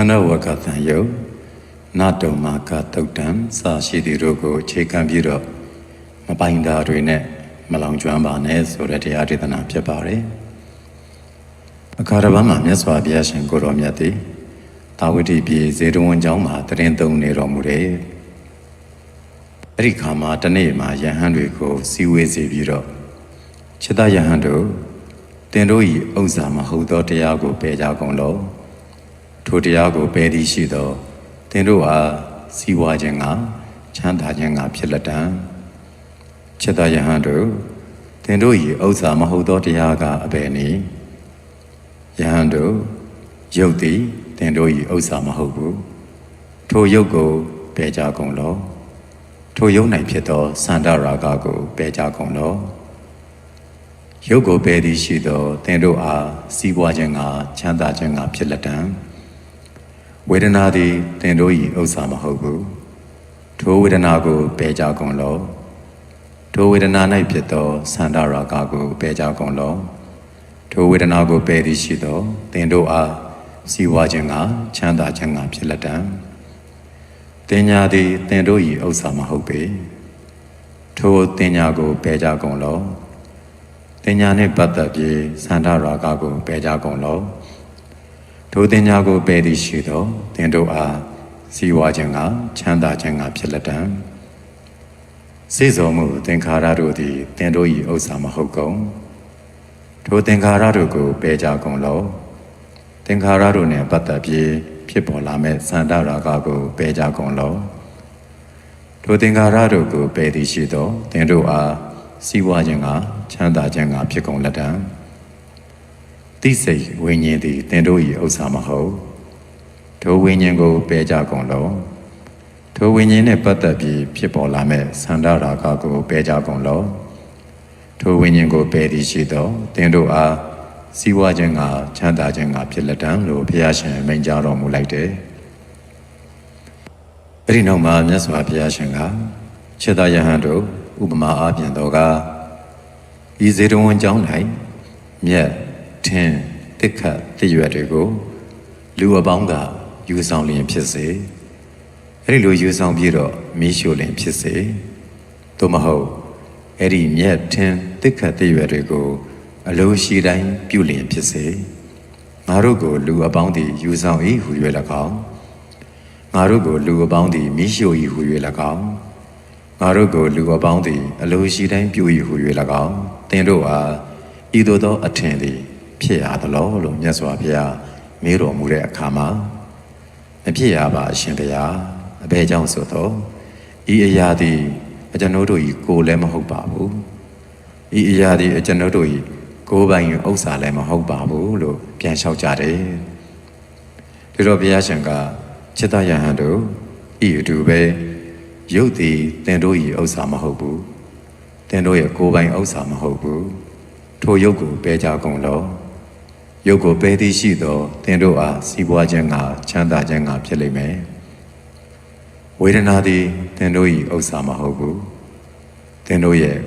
န္ဓဝကသံယုတ်နတုံမာကတုတ်တံစာရှိသည်တို့ကိုအခြေခံပြီးတော့မပိုင်တာတွေနဲ့မလောင်ကျွမ်းပါနဲ့ဆိုတဲ့တရားဒေသနာဖြစ်ပါတယ်အခါတစ်ပါးမှာမြတ်စွာဘုရားရှင်ကိုတော်မြတ်သည်တာဝတိပြည်ဇေတဝန်ကျောင်းမှာတရင်သုံးနေတော်မူတယ်အဲ့ဒီခါမှာတနေ့မှာယဟန်တွေကိုစီဝေးစေပြီးတော့ခြေတယဟန်တို့တင်တို့ဤဥစ္စာမဟုတ်သောတရားကိုပယ်ကြကုန်လော့ ထိုတရားကိုပယ်သည်ရှိသောသင်တို့အားစီးပွားခြင်းကချမ်းသာခြင်းကဖြစ်လက်တံจิตယဟန်တို့သင်တို့၏ဥစ္စာမဟုတ်သောတရားကအဘယ်နည်းယဟန်တို့ယုတ်သည်သင်တို့၏ဥစ္စာမဟုတ်ဘူးထိုယုတ်ကိုပယ်ကြကုန်လော့ထိုယုတ်၌ဖြစ်သောစန္ဒရာဂကိုပယ်ကြကုန်လော့ရုပ်ကိုပယ်သည်ရှိသောသင်တို့အားစီးပွားခြင်းကချမ်းသာခြင်းကဖြစ်လက်တံ ဝေဒနာသည်သင်တို့၏ဥစ္စာမဟုတ်ဘူးထိုဝေဒနာကိုပယ်ကြကုန်လော့ထိုဝေဒနာ၌ဖြစ်သောသန္တာရာဂကိုပယ်ကြကုန်လော့ထိုဝေဒနာကိုပယ်သည်ရှိသောသင်တို့အားစီးပွားခြင်းကချမ်းသာခြင်းကဖြစ်လက်တံတင်ညာသည်သင်တို့၏ဥစ္စာမဟုတ်ပေထိုတင်ညာကိုပယ်ကြကုန်လော့တင်ညာနှင့်ပတ်သက်ပြီးသန္တာရာဂကိုပယ်ကြကုန်လော့ ထိုတင်ညာကိုပယ်သည်ရှိသောသင်တို့အားစီဝါခြင်းကချမ်းသာခြင်းကဖြစ်လက်တံစေစုံမှုသင်္ခါရတို့သည်သင်တို့၏ဥစ္စာမဟုတ်ကုန်ထိုသင်္ခါရတို့ကိုပယ်ကြကုန်လော့သင်္ခါရတို့နှင့်ပတ်သက်ပြီးဖြစ်ပေါ်လာမဲ့သန္တာရာဂကိုပယ်ကြကုန်လော့ထိုသင်္ခါရတို့ကိုပယ်သည်ရှိသောသင်တို့အားစီဝါခြင်းကချမ်းသာခြင်းကဖြစ်ကုန်လက်တံ တိစိတ်ဝိညာဉ်သည်သင်တို့၏ဥစ္စာမဟုတ်ထိုဝိညာဉ်ကိုပယ်ကြကုန်လောထိုဝိညာဉ်နှင့်ပတ်သက်ပြီးဖြစ်ပေါ်လာမဲ့သန္တာရာဂကိုပယ်ကြကုန်လောထိုဝိညာဉ်ကိုပယ်သည်ရှိသောသင်တို့အားစီဝါခြင်းကချမ်းသာခြင်းကဖြစ်လက်တံလို့ဘုရားရှင်မိန့်ကြားတော်မူလိုက်တယ်အဲ့ဒီနောက်မှာမြတ်စွာဘုရားရှင်ကခြေသာယဟန်တို့ဥပမာအားဖြင့်တော့ကဤဇေတဝန်ကျောင်း၌မြက် ထင်းတစ်ခတ်တရွက်တွေကိုလူအပေါင်းကယူဆောင်လျင်ဖြစ်စေအဲ့ဒီလိုယူဆောင်ပြီးတော့မီးရှို့လျင်ဖြစ်စေသို့မဟုတ်အဲ့ဒီမြက်ထင်းတစ်ခတ်တရွက်တွေကိုအလိုရှိတိုင်းပြုလျင်ဖြစ်စေငါတို့ကိုလူအပေါင်းသည်ယူဆောင်၏ဟူ၍၎င်းငါတို့ကိုလူအပေါင်းသည်မီးရှို့၏ဟူ၍၎င်းငါတို့ကိုလူအပေါင်းသည်အလိုရှိတိုင်းပြု၏ဟူ၍၎င်းသင်တို့အားဤသို့သောအထင်သည် ဖြစ်ရသလောလို့မြတ်စွာဘုရားမေးတော်မူတဲ့အခါမှာမဖြစ်ရပါအရှင်ဘုရားအဘယ်ကြောင့်ဆိုတော့ဤအရာသည်အကျွန်ုပ်တို့ဤကိုယ်လည်းမဟုတ်ပါဘူးဤအရာသည်အကျွန်ုပ်တို့ဤကိုယ်ပိုင်ဥစ္စာလည်းမဟုတ်ပါဘူးလို့ပြန်လျှောက်ကြတယ်ဒီတော့ဘုရားရှင်ကจิตယဟန်တို့ဤအတူပဲရုပ်သည်တင်တို့ဤဥစ္စာမဟုတ်ဘူးတင်တို့ရဲ့ကိုယ်ပိုင်ဥစ္စာမဟုတ်ဘူးထိုရုပ်ကိုပယ်ကြကုန်လော ရုပ်ကိုပယ်သည်ရှိသောတင်တို့အားစီးပွားခြင်းကချမ်းသာခြင်းကဖြစ်လိမ့်မယ်ဝေဒနာသည်တင်တို့ဤဥစ္စာမဟုတ်ဘူးတင်တို့ရဲ့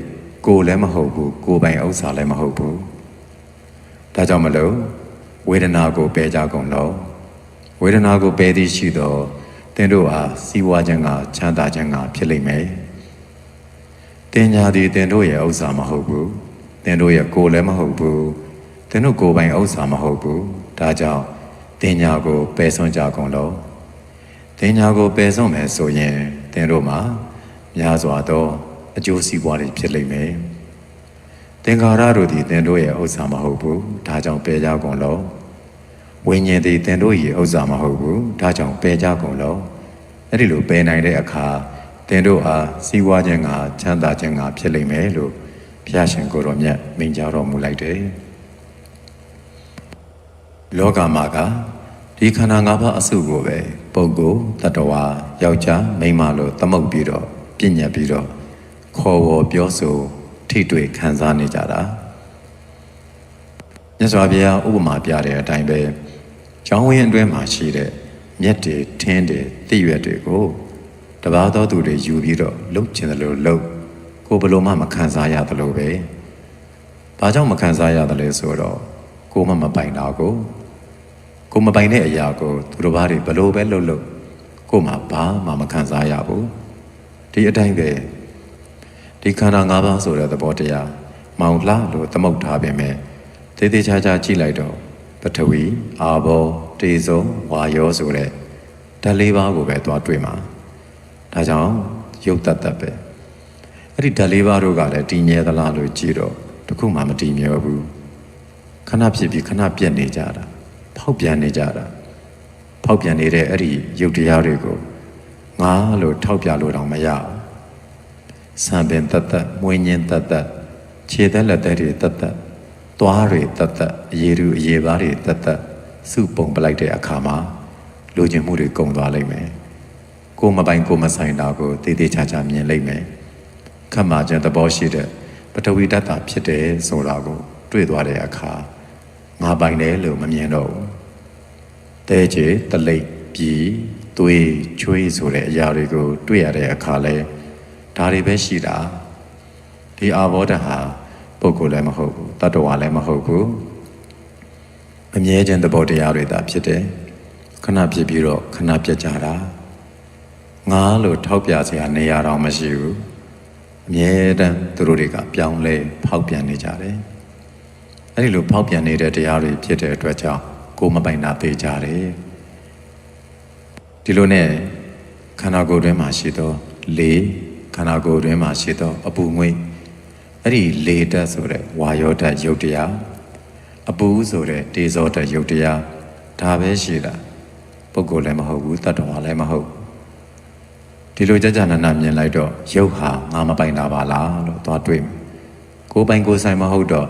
ကိုယ်လည်းမဟုတ်ဘူးကိုယ်ပိုင်ဥစ္စာလည်းမဟုတ်ဘူးဒါကြောင့်မလို့ဝေဒနာကိုပယ်ကြကုန်လောဝေဒနာကိုပယ်သည်ရှိသောတင်တို့အားစီးပွားခြင်းကချမ်းသာခြင်းကဖြစ်လိမ့်မယ်တင်ညာသည်တင်တို့ရဲ့ဥစ္စာမဟုတ်ဘူးတင်တို့ရဲ့ကိုယ်လည်းမဟုတ်ဘူး တင်တို့ကိုယ်ပိုင်ဥစ္စာမဟုတ်ဘူးဒါကြောင့်တင်ညာကိုပယ်စွန့်ကြကုန်လောတင်ညာကိုပယ်စွန့်မယ်ဆိုရင်တင်တို့မှာများစွာသောအကျိုးစီးပွားတွေဖြစ်လိမ့်မယ်သင်္ခါရတို့သည်တင်တို့ရဲ့ဥစ္စာမဟုတ်ဘူးဒါကြောင့်ပယ်ကြကုန်လောဝိညာဉ်သည်တင်တို့ရဲ့ဥစ္စာမဟုတ်ဘူးဒါကြောင့်ပယ်ကြကုန်လောအဲ့ဒီလိုပယ်နိုင်တဲ့အခါတင်တို့အားစီးပွားခြင်းကချမ်းသာခြင်းကဖြစ်လိမ့်မယ်လို့ဘုရားရှင်ကိုယ်တော်မြတ်မိန့်ကြားတော်မူလိုက်တယ် လောကမှာကဒီခန္ဓာ၅ပါးအစုကိုပဲပုဂ္ဂိုလ်တ attva ယောက်ျားမိန်းမလို့သမုတ်ပြီးတော့ပြညတ်ပြီးတော့ခေါ်ဝေါ်ပြောဆိုထိတွေ့ခံစားနေကြတာမြတ်စွာဘုရားဥပမာပြတဲ့အတိုင်းပဲကျောင်းဝင်းအတွင်းမှာရှိတဲ့မြက်တွေထင်းတွေသိရွက်တွေကိုတပါးသောသူတွေယူပြီးတော့လှုပ်ချင်တယ်လို့လှုပ်ကိုဘလို့မှမခံစားရတယ်လို့ပဲဘာကြောင့်မခံစားရတယ်လဲဆိုတော့ကိုမမပိုင်တာကို ကိုမပိုင်တဲ့အရာကိုသူတို့ဘာတွေဘလို့ပဲလုပ်လို့ကိုမှဘာမှမခံစားရဘူးဒီအတိုင်းပဲဒီခန္ဓာ၅ပါးဆိုတဲ့သဘောတရားမောင်လှလို့သမုတ်ထားပေမဲ့သေသေးချာချာကြည့်လိုက်တော့ပထဝီအာဘောတေဇောဝါယောဆိုတဲ့ဓာတ်လေးပါးကိုပဲသွားတွေ့မှာဒါကြောင့်ရုပ်တတ်တတ်ပဲအဲ့ဒီဓာတ်လေးပါးတို့ကလည်းတည်မြဲသလားလို့ကြည့်တော့တခုမှမတည်မြဲဘူးခဏဖြစ်ပြီးခဏပြတ်နေကြတာ ဖောက်ပြန်နေကြတာဖောက်ပြန်နေတဲ့အဲ့ဒီရုပ်တရားတွေကိုငါလို့ထောက်ပြလို့တော့မရဘူးဆံပင်တတ်တတ်မွေးညင်းတတ်တတ်ခြေသက်လက်သက်တွေတတ်တတ်သွားတွေတတ်တတ်အရေတူအရေပါးတွေတတ်တတ်စုပုံပလိုက်တဲ့အခါမှာလိုချင်မှုတွေကုန်သွားလိမ့်မယ်ကိုမပိုင်ကိုမဆိုင်တာကိုတည်တည်ချာချာမြင်လိမ့်မယ်ခက်မှခြင်းသဘောရှိတဲ့ပထဝီတတ်တာဖြစ်တယ်ဆိုတာကို တွေ့သွားတဲ့အခါငါပိုင်တယ်လို့မမြင်တော့ဘူး တဲချေတလိပ်ပြီးသွေးချွေးဆိုတဲ့အရာတွေကိုတွေ့ရတဲ့အခါလဲဒါတွေပဲရှိတာဒီအာဘောဓဟာပုဂ္ဂိုလ်လည်းမဟုတ်ဘူးတတ္တဝါလည်းမဟုတ်ဘူးအမြဲတမ်းသဘောတရားတွေသာဖြစ်တယ်ခဏဖြစ်ပြီးတော့ခဏပြတ်ကြတာငါလို့ထောက်ပြစရာနေရာတော့မရှိဘူးအမြဲတမ်းသူတို့တွေကပြောင်းလဲဖောက်ပြန်နေကြတယ်အဲ့ဒီလိုဖောက်ပြန်နေတဲ့တရားတွေဖြစ်တဲ့အတွက်ကြောင့် ကိုယ်မပိုင်တာသိကြတယ်ဒီလိုနဲ့ခန္ဓာကိုယ်တွင်းမှာရှိသောလေခန္ဓာကိုယ်တွင်းမှာရှိသောအပူငွေ့အဲ့ဒီလေဓာတ်ဆိုတဲ့ဝါယောဓာတ်ယုတ်တရားအပူဆိုတဲ့တေဇောဓာတ်ယုတ်တရားဒါပဲရှိတာပုဂ္ဂိုလ်လည်းမဟုတ်ဘူးတတ္တဝါလည်းမဟုတ်ဘူးဒီလိုကြကြနာနာမြင်လိုက်တော့ယုတ်ဟာငါမပိုင်တာပါလားလို့သွားတွေးမယ်ကိုယ်ပိုင်ကိုယ်ဆိုင်မဟုတ်တော့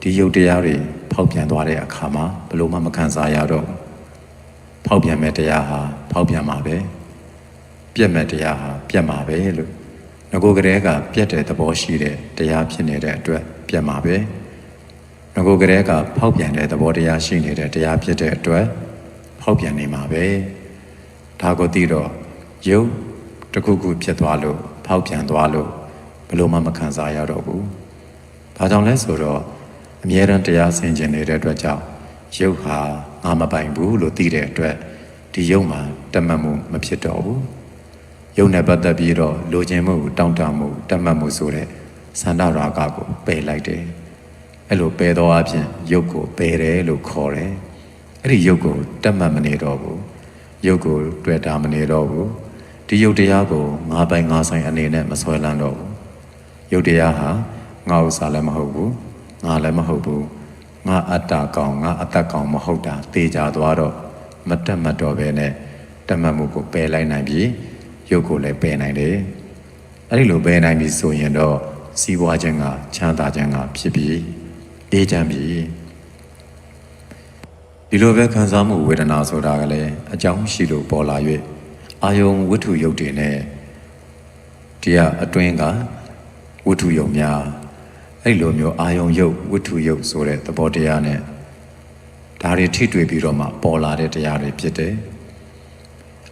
ဒီယုတ်တရားတွေ ဖောက်ပြန်သွားတဲ့အခါမှာဘလို့မှမခံစားရတော့ဘူးဖောက်ပြန်မဲ့တရားဟာဖောက်ပြန်မှာပဲပြက်မဲ့တရားဟာပြက်မှာပဲလို့ငကိုကလေးကပြက်တဲ့သဘောရှိတဲ့တရားဖြစ်နေတဲ့အတွက်ပြက်မှာပဲငကိုကလေးကဖောက်ပြန်တဲ့သဘောတရားရှိနေတဲ့တရားဖြစ်တဲ့အတွက်ဖောက်ပြန်နေမှာပဲဒါကိုသိတော့ယုတ်တစ်ခုခုဖြစ်သွားလို့ဖောက်ပြန်သွားလို့ဘလို့မှမခံစားရတော့ဘူးဘာကြောင့်လဲဆိုတော့ အမြဲတမ်းတရားဆင်ခြင်နေတဲ့အတွက်ကြောင့်ရုပ်ဟာငါမပိုင်ဘူးလို့သိတဲ့အတွက်ဒီရုပ်မှာတတ်မှတ်မှုမဖြစ်တော့ဘူးရုပ်နဲ့ပတ်သက်ပြီးတော့လိုချင်မှုတောင့်တမှုတတ်မှတ်မှုဆိုတဲ့သန္တာရာဂကိုပယ်လိုက်တယ်အဲ့လိုပယ်တော့အဖြစ်ရုပ်ကိုပယ်တယ်လို့ခေါ်တယ်အဲ့ဒီရုပ်ကိုတတ်မှတ်မနေတော့ဘူးရုပ်ကိုတွေ့တာမနေတော့ဘူးဒီရုပ်တရားကိုငါပိုင်ငါဆိုင်အနေနဲ့မဆွဲလန်းတော့ဘူးရုပ်တရားဟာငါဥစ္စာလည်းမဟုတ်ဘူး ငါလည်းမဟုတ်ဘူးငါအတ္တကောင်ငါအတ္တကောင်မဟုတ်တာတေချာသွားတော့မတက်မတ်တော့ပဲနဲ့တတ်မှတ်မှုကိုပယ်လိုက်နိုင်ပြီရုပ်ကိုလည်းပယ်နိုင်တယ်အဲ့ဒီလိုပယ်နိုင်ပြီဆိုရင်တော့စီးပွားခြင်းကချမ်းသာခြင်းကဖြစ်ပြီအေးချမ်းပြီဒီလိုပဲခံစားမှုဝေဒနာဆိုတာကလည်းအကြောင်းရှိလို့ပေါ်လာ၍အာယုံဝတ္ထုယုတ်တွေနဲ့ဒီကအတွင်းကဝတ္ထုယုံများ အဲ့လိုမျိုးအာယုံယုတ်ဝတ္ထုယုတ်ဆိုတဲ့သဘောတရားနဲ့ဒါတွေထိတွေ့ပြီးတော့မှပေါ်လာတဲ့တရားတွေဖြစ်တယ်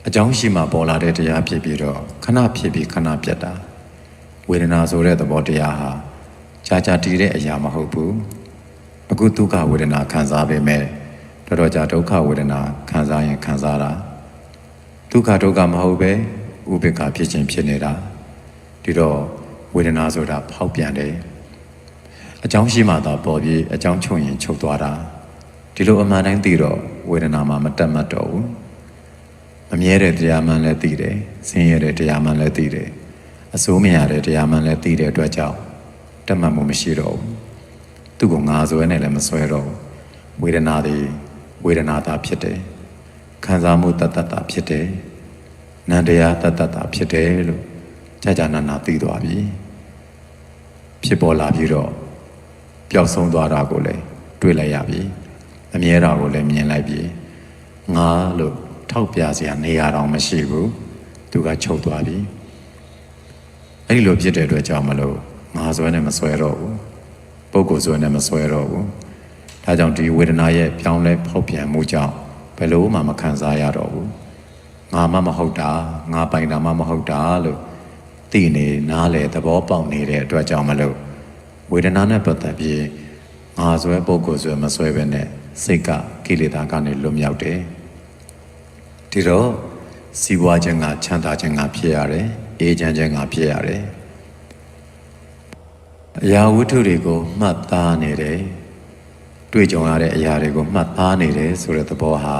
အကြောင်းရှိမှပေါ်လာတဲ့တရားဖြစ်ပြီးတော့ခဏဖြစ်ပြီးခဏပြတ်တာဝေဒနာဆိုတဲ့သဘောတရားဟာကြာကြာတည်တဲ့အရာမဟုတ်ဘူးအခုဒုက္ခဝေဒနာခံစားပေမဲ့တော်တော်ကြာဒုက္ခဝေဒနာခံစားရင်ခံစားတာဒုက္ခဒုက္ခမဟုတ်ပဲဥပေက္ခဖြစ်ခြင်းဖြစ်နေတာဒီတော့ဝေဒနာဆိုတာဖောက်ပြန်တယ် အကြောင်းရှိမှသာပေါ်ပြီးအကြောင်းချုပ်ရင်ချုပ်သွားတာဒီလိုအမှန်တိုင်းသိတော့ဝေဒနာမှာမတက်မတ်တော့ဘူးမမြဲတဲ့တရားမှန်လည်းသိတယ်ဆင်းရဲတဲ့တရားမှန်လည်းသိတယ်အစိုးမရတဲ့တရားမှန်လည်းသိတဲ့အတွက်ကြောင့်တက်မှတ်မှုမရှိတော့ဘူးသူ့ကိုငါဆွဲနဲ့လည်းမဆွဲတော့ဘူးဝေဒနာတွေဝေဒနာသာဖြစ်တယ်ခံစားမှုတတ်တတ်တာဖြစ်တယ်နန္တရားတတ်တတ်တာဖြစ်တယ်လို့ကြာကြာနာနာသိသွားပြီဖြစ်ပေါ်လာပြီးတော့ ပျောက်ဆုံးသွားတာကိုလည်းတွေ့လိုက်ရပြီအမြဲတာကိုလည်းမြင်လိုက်ပြီငါလို့ထောက်ပြစရာနေရာတော့မရှိဘူးသူကချုပ်သွားပြီအဲ့ဒီလိုဖြစ်တဲ့အတွက်ကြောင့်မလို့ငါဆွဲနဲ့မဆွဲတော့ဘူးပုဂ္ဂိုလ်ဆွဲနဲ့မဆွဲတော့ဘူးဒါကြောင့်ဒီဝေဒနာရဲ့ပြောင်းလဲဖောက်ပြန်မှုကြောင့်ဘယ်လို့မှမခံစားရတော့ဘူးငါမှမဟုတ်တာငါပိုင်တာမှမဟုတ်တာလို့သိနေနားလေသဘောပေါက်နေတဲ့အတွက်ကြောင့်မလို့ ဝေဒနာနဲ့ပတ်သက်ပြီးငါဆွဲပုဂ္ဂိုလ်ဆွဲမဆွဲပဲနဲ့စိတ်ကကိလေသာကနေလွတ်မြောက်တယ်ဒီတော့စီးပွားခြင်းကချမ်းသာခြင်းကဖြစ်ရတယ်အေးချမ်းခြင်းကဖြစ်ရတယ်အရာဝတ္ထုတွေကိုမှတ်သားနေတယ်တွေ့ကြုံရတဲ့အရာတွေကိုမှတ်သားနေတယ်ဆိုတဲ့သဘောဟာ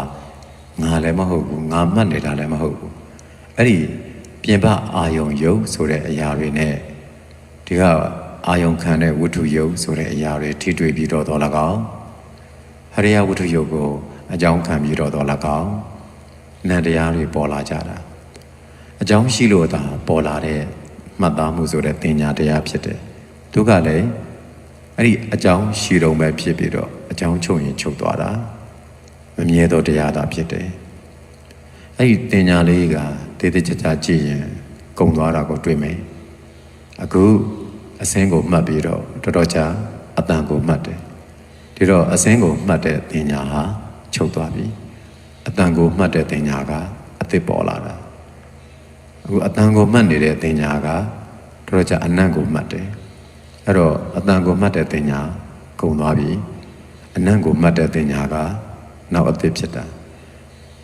ငါလည်းမဟုတ်ဘူးငါမှတ်နေတာလည်းမဟုတ်ဘူးအဲ့ဒီပြင်ပအာယုံယုတ်ဆိုတဲ့အရာတွေနဲ့ဒီက အာယုံခံတဲ့ဝတ္ထုယုတ်ဆိုတဲ့အရာတွေထိတွေ့ပြီးတော့တော်၎င်းဟရိယဝတ္ထုယုတ်ကိုအကြောင်းခံပြီးတော့တော်၎င်းနန္တရားတွေပေါ်လာကြတာအကြောင်းရှိလို့သာပေါ်လာတဲ့မှတ်သားမှုဆိုတဲ့တင်ညာတရားဖြစ်တယ်သူကလည်းအဲ့ဒီအကြောင်းရှိတော့ပဲဖြစ်ပြီးတော့အကြောင်းချုပ်ရင်ချုပ်သွားတာမမြဲသောတရားသာဖြစ်တယ်အဲ့ဒီတင်ညာလေးကတေးသေးချာချာကြည့်ရင်ကုံသွားတာကိုတွေ့မယ်အခု အစင်းကိုမှတ်ပြီးတော့တော်တော်ကြာအတန်ကိုမှတ်တယ်ဒီတော့အစင်းကိုမှတ်တဲ့တင်ညာဟာချုပ်သွားပြီအတန်ကိုမှတ်တဲ့တင်ညာကအစ်စ်ပေါ်လာတာအခုအတန်ကိုမှတ်နေတဲ့တင်ညာကတော်တော်ကြာအနံ့ကိုမှတ်တယ်အဲ့တော့အတန်ကိုမှတ်တဲ့တင်ညာကုံသွားပြီအနံ့ကိုမှတ်တဲ့တင်ညာကနောက်အစ်စ်ဖြစ်တာ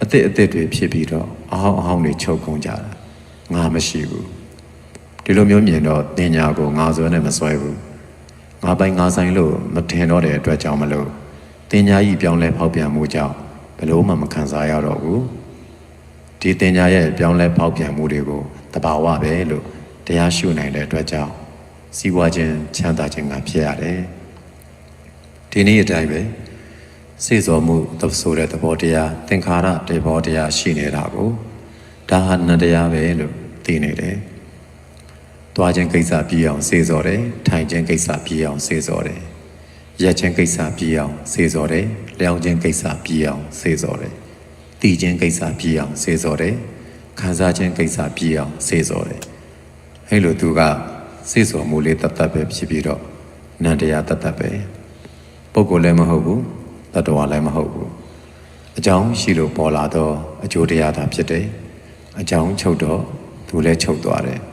အစ်စ်အစ်စ်တွေဖြစ်ပြီးတော့အဟောင်းအဟောင်းတွေချုပ်ကုန်ကြတာငါမရှိဘူး ဒီလိုမျိုးမြင်တော့တင်ညာကိုငါစွဲနဲ့မစွဲဘူးငါပိုင်ငါဆိုင်လို့မထင်တော့တဲ့အတွက်ကြောင့်မလို့တင်ညာကြီးပြောင်းလဲဖောက်ပြန်မှုကြောင့်ဘယ်လို့မှမခံစားရတော့ဘူးဒီတင်ညာရဲ့ပြောင်းလဲဖောက်ပြန်မှုတွေကိုတဘာဝပဲလို့တရားရှုနိုင်တဲ့အတွက်ကြောင့်စီးပွားခြင်းချမ်းသာခြင်းကဖြစ်ရတယ်ဒီနေ့အတိုင်းပဲစေစောမှုသဆိုတဲ့သဘောတရားသင်္ခါရတေဘောတရားရှိနေတာကိုဒါဟာနတရားပဲလို့သိနေတယ်။ သွားခြင်းကိစ္စပြီးအောင်စေစောတယ်။ထိုင်ခြင်းကိစ္စပြီးအောင်စေစောတယ်။ရက်ခြင်းကိစ္စပြီးအောင်စေစောတယ်။လျောင်းခြင်းကိစ္စပြီးအောင်စေစောတယ်။တည်ခြင်းကိစ္စပြီးအောင်စေစောတယ်။ခံစားခြင်းကိစ္စပြီးအောင်စေစောတယ်။အဲလိုသူကစေစောမှုလေးတတ်တတ်ပဲဖြစ်ပြီးတော့နန္တရားတတ်တတ်ပဲ။ပုဂ္ဂိုလ်လည်းမဟုတ်ဘူး။တတ္တဝါလည်းမဟုတ်ဘူး။အကြောင်းရှိလို့ပေါ်လာတော့အကျိုးတရားသာဖြစ်တယ်။အကြောင်းချုပ်တော့သူလည်းချုပ်သွားတယ်။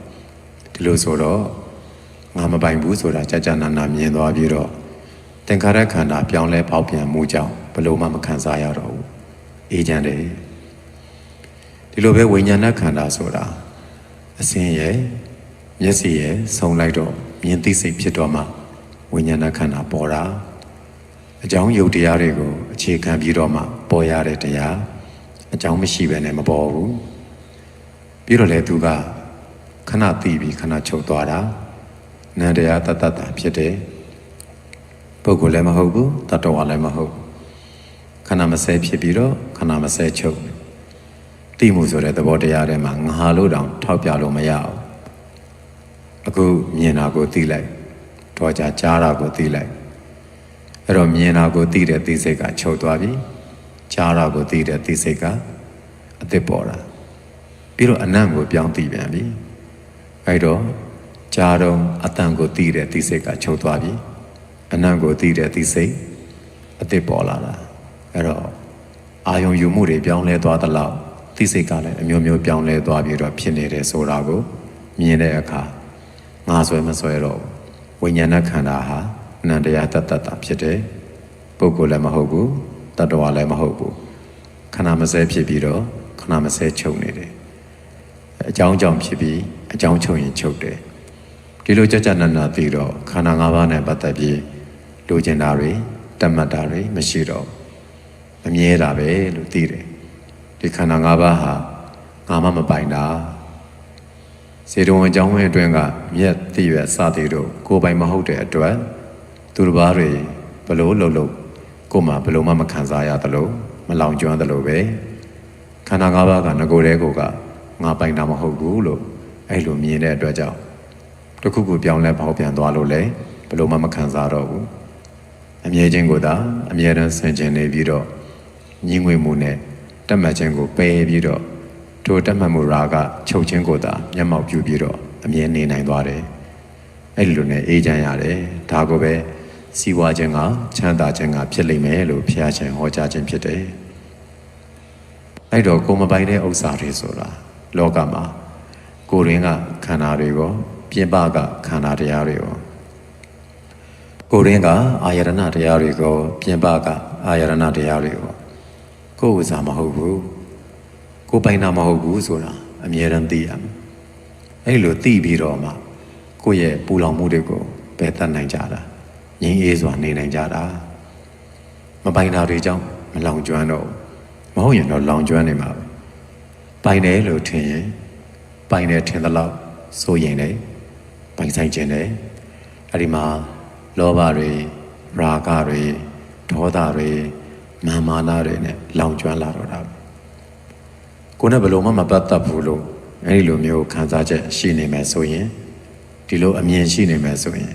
ဒီလိုဆိုတော့ငါမပိုင်ဘူးဆိုတာကြာကြာနာနာမြင်သွားပြီးတော့သင်္ခါရခန္ဓာပြောင်းလဲပေါက်ပြန်မှုကြောင့်ဘလို့မှမခံစားရတော့ဘူး။အေးချမ်းတယ်။ဒီလိုပဲဝိညာဏခန္ဓာဆိုတာအစင်းရဲ့မျက်စိရဲ့ဆုံလိုက်တော့မြင်သိစိတ်ဖြစ်တော့မှဝိညာဏခန္ဓာပေါ်တာ။အကြောင်းယုတ်တရားတွေကိုအခြေခံပြီးတော့မှပေါ်ရတဲ့တရားအကြောင်းမရှိဘဲနဲ့မပေါ်ဘူးပြီးတော့လေသူက ခဏသိပြီးခဏချုပ်သွားတာနန္တရားတတ္တတာဖြစ်တယ်ပုဂ္ဂိုလ်လည်းမဟုတ်ဘူးတတ္တဝါလည်းမဟုတ်ခဏမစဲဖြစ်ပြီးတော့ခဏမစဲချုပ်သိမှုဆိုတဲ့သဘောတရားထဲမှာငါလို့တောင်ထောက်ပြလို့မရအောင်အခုမြင်တာကိုသိလိုက်တော့ကြကြားတာကိုသိလိုက်အဲ့တော့မြင်တာကိုသိတဲ့သိစိတ်ကချုပ်သွားပြီကြားတာကိုသိတဲ့သိစိတ်ကအသစ်ပေါ်တာပြီးတော့အနံ့ကိုပြောင်းသိပြန်ပြီ အဲ့တော့ကြားတော့အတန်ကိုသိတဲ့သိစိတ်ကချုပ်သွားပြီအနံ့ကိုသိတဲ့သိစိတ်အသစ်ပေါ်လာတာအဲ့တော့အာယုံယူမှုတွေပြောင်းလဲသွားသလောက်သိစိတ်ကလည်းအမျိုးမျိုးပြောင်းလဲသွားပြီးတော့ဖြစ်နေတယ်ဆိုတာကိုမြင်တဲ့အခါငါဆွဲမဆွဲတော့ဝိညာဏခန္ဓာဟာအနန္တရားတတ္တတာဖြစ်တယ်ပုဂ္ဂိုလ်လည်းမဟုတ်ဘူးတတ္တဝါလည်းမဟုတ်ဘူးခဏမစဲဖြစ်ပြီးတော့ခဏမစဲချုပ်နေတယ်အကြောင်းကြောင့်ဖြစ်ပြီး အကြောင်းချုပ်ရင်ချုပ်တယ်ဒီလိုကြကြနနသိတော့ခန္ဓာ၅ပါးနဲ့ပတ်သက်ပြီးလိုချင်တာတွေတတ်မှတ်တာတွေမရှိတော့မမြဲတာပဲလို့သိတယ်ဒီခန္ဓာ၅ပါးဟာငါမှမပိုင်တာစေတဝန်အကြောင်းဝင်အတွင်းကမြက်သိရစသည်တို့ကိုယ်ပိုင်မဟုတ်တဲ့အတွက်သူတစ်ပါးတွေဘလို့လှုပ်လှုပ်ကိုယ်မှဘလို့မှမခံစားရသလိုမလောင်ကျွမ်းသလိုပဲခန္ဓာ၅ပါးကငကိုယ်တည်းကိုကငါပိုင်တာမဟုတ်ဘူးလို့ အဲ့လိုမြင်တဲ့အတွက်ကြောင့်တခုခုပြောင်းလဲပေါက်ပြန်သွားလို့လေဘလို့မှမခံစားတော့ဘူးအမြဲချင်းကိုသာအမြဲတမ်းဆင်ခြင်နေပြီးတော့ညီငွေမှုနဲ့တက်မှတ်ခြင်းကိုပယ်ပြီးတော့ထိုတက်မှတ်မှုရာကချုပ်ခြင်းကိုသာမျက်မှောက်ပြုပြီးတော့အမြဲနေနိုင်သွားတယ်အဲ့ဒီလိုနဲ့အေးချမ်းရတယ်ဒါကိုပဲစီဝါခြင်းကချမ်းသာခြင်းကဖြစ်လိမ့်မယ်လို့ဖျားခြင်းဟောကြားခြင်းဖြစ်တယ်အဲ့တော့ကိုမပိုင်တဲ့ဥစ္စာတွေဆိုတာလောကမှာ ကိုရင်းကခန္ဓာတွေရောပြင်ပကခန္ဓာတရားတွေရောကိုရင်းကအာယရဏတရားတွေကိုပြင်ပကအာယရဏတရားတွေကိုကိုယ်ဥစားမဟုတ်ဘူးကိုယ်ပိုင်တာမဟုတ်ဘူးဆိုတာအမြဲတမ်းသိရမယ်အဲ့လိုသိပြီးတော့မှကိုယ့်ရဲ့ပူလောင်မှုတွေကိုပယ်တတ်နိုင်ကြတာငြိမ်းအေးစွာနေနိုင်ကြတာမပိုင်တာတွေကြောင့်မလောင်ကျွမ်းတော့ဘူးမဟုတ်ရင်တော့လောင်ကျွမ်းနေမှာပဲပိုင်တယ်လို့ထင်ရင် ပိုင်တယ်ထင်သလောက်စိုးရင်လည်းပိုင်ဆိုင်ခြင်းလည်းအဲ့ဒီမှာလောဘတွေရာဂတွေဒေါသတွေမာမာနတွေနဲ့လောင်ကျွမ်းလာတော့တာပဲကိုယ်နဲ့ဘယ်လိုမှမပတ်သက်ဘူးလို့အဲ့ဒီလိုမျိုးခံစားချက်ရှိနေမယ်ဆိုရင်ဒီလိုအမြင်ရှိနေမယ်ဆိုရင်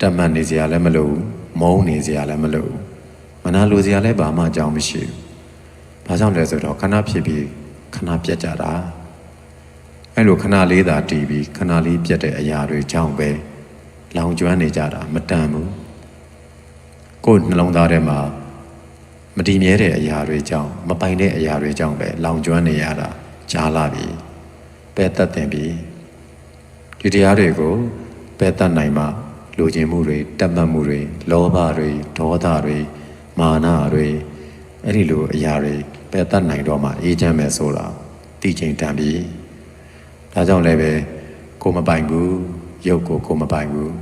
တတ်မှတ်နေစရာလည်းမလိုဘူးမုန်းနေစရာလည်းမလိုဘူးမနာလိုစရာလည်းဘာမှအကြောင်းမရှိဘူးဘာကြောင့်လဲဆိုတော့ခဏဖြစ်ပြီး ခဏပြတ်ကြတာအဲ့လိုခဏလေးသာတည်ပြီးခဏလေးပြတ်တဲ့အရာတွေကြောင့်ပဲလောင်ကျွမ်းနေကြတာမတန်ဘူးကိုယ်နှလုံးသားထဲမှာမတည်မြဲတဲ့အရာတွေကြောင့်မပိုင်တဲ့အရာတွေကြောင့်ပဲလောင်ကျွမ်းနေရတာကြားလာပြီပဲတတ်တင်ပြီဒီတရားတွေကိုပဲတတ်နိုင်မှလူချင်းမှုတွေတတ်မှတ်မှုတွေလောဘတွေဒေါသတွေမာနတွေအဲ့ဒီလိုအရာတွေ ပဲတတ်နိုင်တော့မှအေးချမ်းမယ်ဆိုတာသိချိန်တန်ပြီဒါကြောင့်လည်းပဲကိုမပိုင်ဘူးရုပ်ကိုကိုမပိုင်ဘူး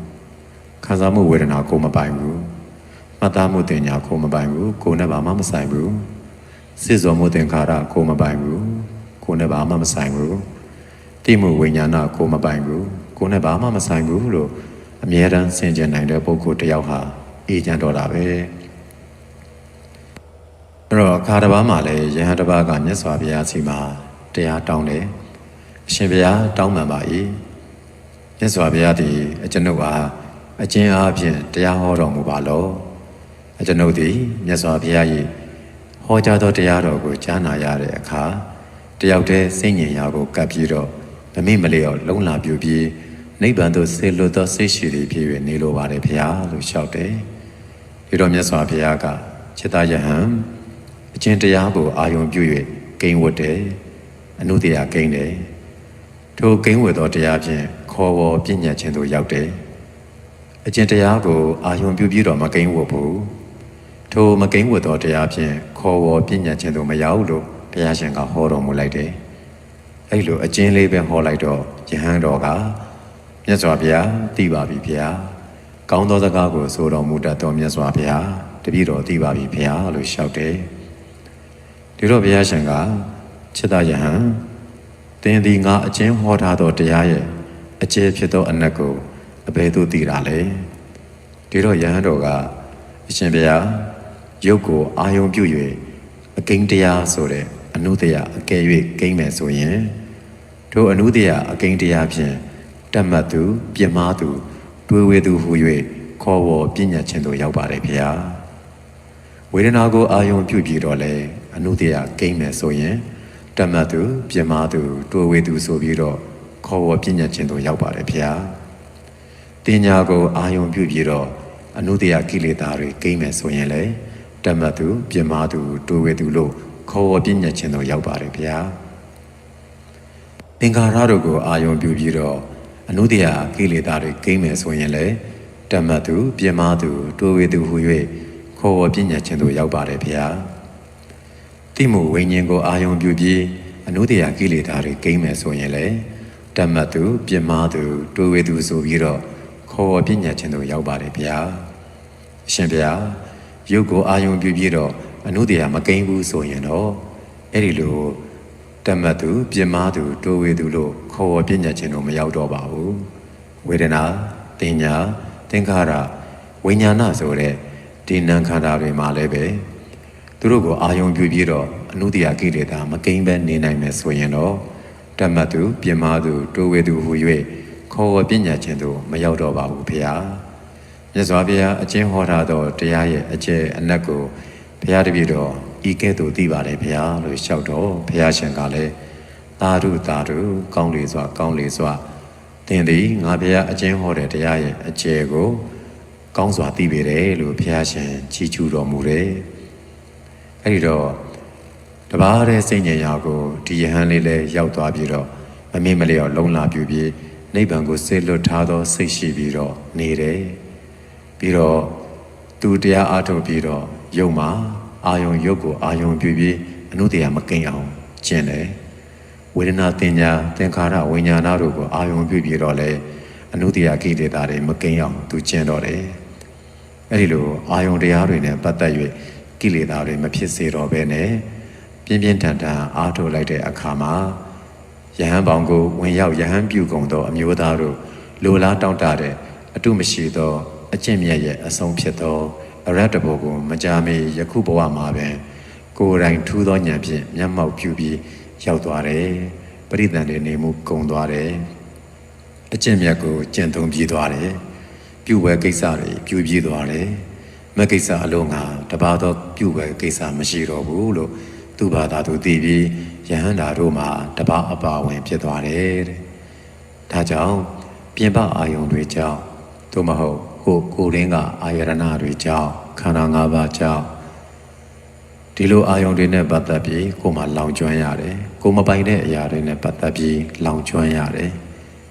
ခံစားမှုဝေဒနာကိုမပိုင်ဘူးမှတ်သားမှုတင်ညာကိုမပိုင်ဘူးကိုနဲ့ဘာမှမဆိုင်ဘူးစစ်စောမှုသင်္ခါရကိုမပိုင်ဘူးကိုနဲ့ဘာမှမဆိုင်ဘူးတိမှုဝိညာဏကိုမပိုင်ဘူးကိုနဲ့ဘာမှမဆိုင်ဘူးလို့အမြဲတမ်းဆင်ခြင်နိုင်တဲ့ပုဂ္ဂိုလ်တစ်ယောက်ဟာအေးချမ်းတော်တာပဲ အဲ့တော့အခါတစ်ပါးမှာလည်းယဟန်တစ်ပါးကမြတ်စွာဘုရားစီမှာတရားတောင်းတယ်အရှင်ဘုရားတောင်းပန်ပါ၏မြတ်စွာဘုရားသည်အကျွန်ုပ်အားအကျဉ်းအားဖြင့်တရားဟောတော်မူပါလောအကျွန်ုပ်သည်မြတ်စွာဘုရား၏ဟောကြားသောတရားတော်ကိုကြားနာရတဲ့အခါတယောက်တည်းစိတ်ညင်ရာကိုကပ်ပြီးတော့မမိမလျော့လုံလာပြူပြီးနိဗ္ဗာန်သို့ဆေလွတ်သောစိတ်ရှိသည်ဖြစ်၍နေလိုပါတယ်ဘုရားလို့လျှောက်တယ်ဒီတော့မြတ်စွာဘုရားကจิตယဟံ အကျင့်တရားကိုအာယုံပြု၍ဂိမ်းဝတ်တယ်အနုတ္တရာဂိမ်းတယ်ထိုဂိမ်းဝတ်သောတရားဖြင့်ခေါ်ဝေါ်ပြည့်ညတ်ခြင်းသို့ရောက်တယ်အကျင့်တရားကိုအာယုံပြုပြီးတော့မဂိမ်းဝတ်ဘူးထိုမဂိမ်းဝတ်သောတရားဖြင့်ခေါ်ဝေါ်ပြည့်ညတ်ခြင်းသို့မရောက်လို့ဘုရားရှင်ကဟောတော်မူလိုက်တယ်အဲ့လိုအကျဉ်းလေးပဲဟောလိုက်တော့ယဟန်တော်ကမြတ်စွာဘုရားသိပါပြီဘုရားကောင်းသောစကားကိုဆိုတော်မူတတ်သောမြတ်စွာဘုရားတပည့်တော်သိပါပြီဘုရားလို့လျှောက်တယ် ဒီတော့ဘုရားရှင်ကจิตယဟန်သင်သည်ငါအကျဉ်းဟောထားသောတရားရဲ့အကျယ်ဖြစ်သောအနက်ကိုအဘယ်သို့သိတာလဲဒီတော့ယဟန်တော်ကအရှင်ဘုရားရုပ်ကိုအာယုံပြု၍အကိန်းတရားဆိုတဲ့အနုတ္တယအကယ်၍ကိန်းမယ်ဆိုရင်ထိုအနုတ္တယအကိန်းတရားဖြင့်တတ်မှတ်သူပြင်းမာသူတွေးဝေသူဟူ၍ခေါ်ဝေါ်ပြညတ်ခြင်းသို့ရောက်ပါတယ်ဖေဟာဝေဒနာကိုအာယုံပြုပြီးတော့လေ အနုတ္တယကိန်းမယ်ဆိုရင်တတ်မှတ်သူပြင်းမာသူတွေးဝေသူဆိုပြီးတော့ခေါ်ဝေါ်ပြညတ်ခြင်းသို့ရောက်ပါတယ်ဖေဟာတင်ညာကိုအာယုံပြုပြီးတော့အနုတ္တယကိလေသာတွေကိန်းမယ်ဆိုရင်လေတတ်မှတ်သူပြင်းမာသူတွေးဝေသူလို့ခေါ်ဝေါ်ပြညတ်ခြင်းသို့ရောက်ပါတယ်ဖေဟာသင်္ခါရတို့ကိုအာယုံပြုပြီးတော့အနုတ္တရာကိလေသာတွေကိမ့်မယ်ဆိုရင်လည်းတမတ်သူပြင်းမာသူတိုးဝေသူဟူ၍ခေါ်ဝေါ်ပြညတ်ခြင်းတို့ရောက်ပါတယ်ဗျာ တိမှုဝိညာဉ်ကိုအာယုံပြုပြီးအနုတ္တရာကိလေသာတွေကိမ့်မယ်ဆိုရင်လည်းတမတ်သူပြင်းမာသူတိုးဝေသူဆိုပြီးတော့ခေါ်ဝေါ်ပြညတ်ခြင်းတို့ရောက်ပါတယ်ဗျာအရှင်ဗျာရုပ်ကိုအာယုံပြုပြီးတော့အနုတ္တရာမကိမ့်ဘူးဆိုရင်တော့အဲ့ဒီလိုတမတ်သူပြင်းမာသူတိုးဝေသူလို့ခေါ်ဝေါ်ပြညတ်ခြင်းတို့မရောက်တော့ပါဘူးဝေဒနာတင်ညာသင်္ခါရဝိညာဏဆိုတဲ့ဒီနံခန္ဓာတွေမှာလည်းပဲ သူတို့ကိုအာယုံပြုပြီးတော့အနုတ္တရာကိလေသာမကိန်းပဲနေနိုင်မယ်ဆိုရင်တော့တမတ်သူပြင်းမာသူတိုးဝေသူဟူ၍ခေါ်ဝေါ်ပြညတ်ခြင်းတို့မရောက်တော့ပါဘူးဖေဟာမြတ်စွာဘုရားအကျဉ်းဟောထားသောတရားရဲ့အကျယ်အနက်ကိုဘုရားတပည့်တော်ဤကဲ့သို့သိပါတယ်ဘုရားလို့လျှောက်တော့ဘုရားရှင်ကလည်းသာဓုသာဓုကောင်းလေစွာ ကောင်းလေစွာသင်သည်ငါဘုရားအကျဉ်းဟောတဲ့တရားရဲ့အကျယ်ကို ကောင်းစွာသိပေတယ်လို့ဘုရားရှင်ကြီးကျူးတော်မူတယ် အဲဒီတော့တပါးတဲ့စိတ်ညင်ရာကိုဒီယဟန်လေးလည်းရောက်သွားပြီးတော့မမေ့မလျော့လုံလာပြူပြီးနိဗ္ဗာန်ကိုစေလွတ်ထားသောစိတ်ရှိပြီးတော့နေတယ်ပြီးတော့သူတရားအားထုတ်ပြီးတော့ယုံမှာအာယုံယုတ်ကိုအာယုံပြုပြီးအနုတ္တရာမကိန်အောင်ကျင့်တယ်ဝေဒနာတင်ညာသင်္ခါရဝိညာဏတို့ကိုအာယုံပြုပြီးတော့လေအနုတ္တရာကိလေသာတွေမကိန်အောင်သူကျင့်တော့တယ်အဲ့ဒီလိုအာယုံတရားတွေနဲ့ပတ်သက်၍ ကိလေသာတွေမဖြစ်စေတော့ဘဲနဲ့ပြင်းပြင်းထန်ထန်အားထုတ်လိုက်တဲ့အခါမှာယဟန်ပေါင်းကိုဝင်ရောက်ယဟန်ပြုကုန်သောအမျိုးသားတို့လိုလားတောင့်တတဲ့အတုမရှိသောအကျင့်မြတ်ရဲ့အဆုံးဖြစ်သောအရတ္တဘောကိုမကြာမီယခုဘဝမှာပင်ကိုယ်တိုင်ထူးသောဉာဏ်ဖြင့်မျက်မှောက်ပြုပြီးရောက်သွားတယ်ပရိသန်တွေနေမှုကုန်သွားတယ်အကျင့်မြတ်ကိုကျင့်သုံးပြီးသွားတယ်။ပြုဝဲကိစ္စတွေပြုပြီးသွားတယ်။ မကိစ္စအလုံးငါတပါတော့ပြုဝဲကိစ္စမရှိတော့ဘူးလို့သူဘာသာသူသိပြီးယဟန္တာတို့မှာတပါအပါဝင်ဖြစ်သွားတယ်တဲ့။ဒါကြောင့်ပြင်ပအာယုံတွေကြောင့်သို့မဟုတ်ဟိုကိုယ်ရင်းကအာယရဏတွေကြောင့်ခန္ဓာ၅ပါးကြောင့်ဒီလိုအာယုံတွေနဲ့ပတ်သက်ပြီးကိုယ်မှလောင်ကျွမ်းရတယ်။ကိုယ်မပိုင်တဲ့အရာတွေနဲ့ပတ်သက်ပြီးလောင်ကျွမ်းရတယ်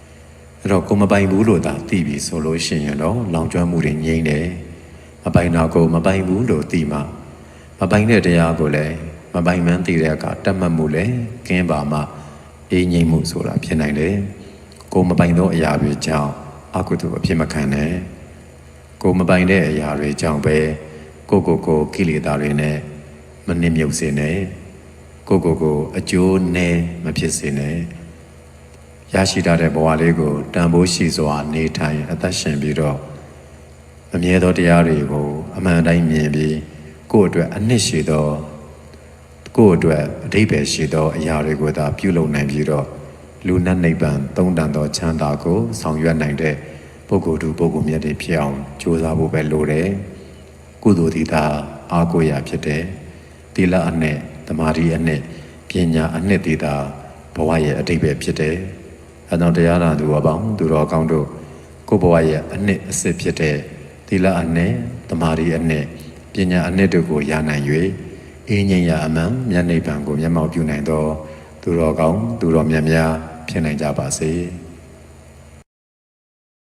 ။အဲ့တော့ကိုမပိုင်ဘူးလို့သာသိပြီဆိုလို့ရှိရင်တော့လောင်ကျွမ်းမှုတွေငြိမ့်တယ် မပိုင်တော့ကိုမပိုင်ဘူးလို့သိမှမပိုင်တဲ့တရားကိုလည်းမပိုင်မှန်းသိတဲ့အခါတတ်မှတ်မှုလည်းကင်းပါမှအေးငြိမ့်မှုဆိုတာဖြစ်နိုင်တယ်ကိုမပိုင်သောအရာတွေကြောင့်အကုသိုလ်အဖြစ်မခံနဲ့ကိုမပိုင်တဲ့အရာတွေကြောင့်ပဲကိုကိုကိုကိလေသာတွေနဲ့မနှိမ့်မြုပ်စေနဲ့ကိုကိုကိုအကျိုးနဲ့မဖြစ်စေနဲ့ရရှိတတ်တဲ့ဘဝလေးကိုတန်ဖိုးရှိစွာနေထိုင်အသက်ရှင်ပြီးတော့ အမြဲသောတရားတွေကိုအမှန်တိုင်းမြင်ပြီးကိုယ့်အတွက်အနှစ်ရှိသောကိုယ့်အတွက်အဓိပ္ပာယ်ရှိသောအရာတွေကိုသာပြုလုပ်နိုင်ပြီးတော့လူနတ်နိဗ္ဗာန်သုံးတန်သောချမ်းသာကိုဆောင်ရွက်နိုင်တဲ့ပုဂ္ဂိုလ်သူပုဂ္ဂိုလ်မြတ်တွေဖြစ်အောင်ကြိုးစားဖို့ပဲလိုတယ်ကုသိုလ်ဒီသာအားကိုးရာဖြစ်တယ်သီလအနဲ့သမာဓိအနဲ့ပညာအနဲ့ဒီသာဘဝရဲ့အဓိပ္ပာယ်ဖြစ်တယ်အတောင်တရားနာသူအပေါင်းသူတော်ကောင်းတို့ကိုယ့်ဘဝရဲ့အနှစ်အစစ်ဖြစ်တဲ့ သီလအနှစ်တမာရီအနှစ်ပညာအနှစ်တို့ကိုရနိုင်၍အင်းငြိမ်ရအမှန်မျက်နှိပ်ပံကိုမျက်မှောက်ပြုနိုင်သော သူတော်ကောင်းသူတော်မြတ်များဖြစ်နိုင်ကြပါစေ။